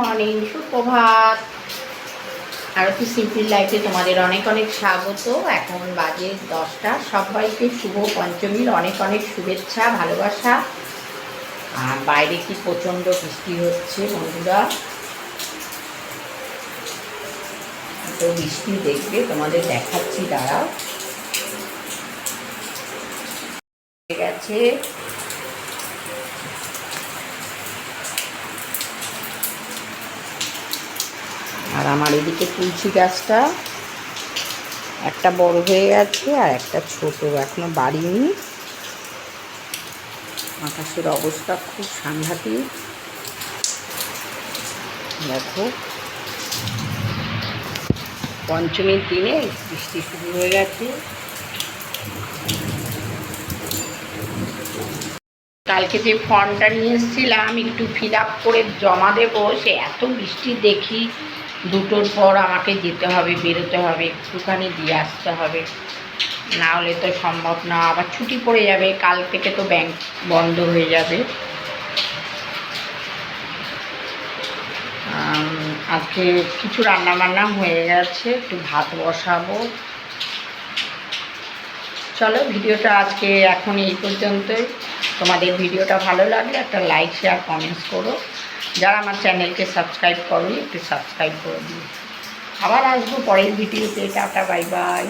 Morning সুপ্রভাত। একটু simple লাইফে তোমাদের অনেক অনেক স্বাগত। এখন বাজে দশটা। সবাইকে শুভ পঞ্চমীর অনেক অনেক শুভেচ্ছা, ভালোবাসা। আর বাইরে কি প্রচণ্ড বৃষ্টি হচ্ছে বন্ধুরা? তো বৃষ্টি দেখবে, তোমাদের দেখাচ্ছি, দাঁড়াও। গেছে। আর আমার এদিকে তুলসী গাছটা একটা বড় হয়ে গেছে আর একটা ছোট, এখনও বাড়িনি আকাশের অবস্থা খুব সাংঘাতিক। দেখো। পঞ্চমীর দিনে বৃষ্টি শুরু হয়ে গেছে। কালকে যে ফর্মটা নিয়ে এসেছিলাম, একটু ফিল আপ করে জমা দেবো, সে এত বৃষ্টি দেখি দুটোর পর আমাকে যেতে হবে, বেরোতে হবে, একটুখানি দিয়ে আসতে হবে। না হলে তো সম্ভব না, আবার ছুটি পড়ে যাবে, কাল থেকে তো ব্যাংক বন্ধ হয়ে যাবে। আজকে কিছু রান্না বান্না হয়ে গেছে, একটু ভাত বসাবো। চলো ভিডিওটা আজকে এখন এই পর্যন্তই। তোমাদের ভিডিওটা ভালো লাগলে একটা লাইক শেয়ার কমেন্টস করো। যারা আমার চ্যানেলকে সাবস্ক্রাইব করো একটু সাবস্ক্রাইব করে দিও। আবার আসব পরের ভিডিওতে। Tata bye bye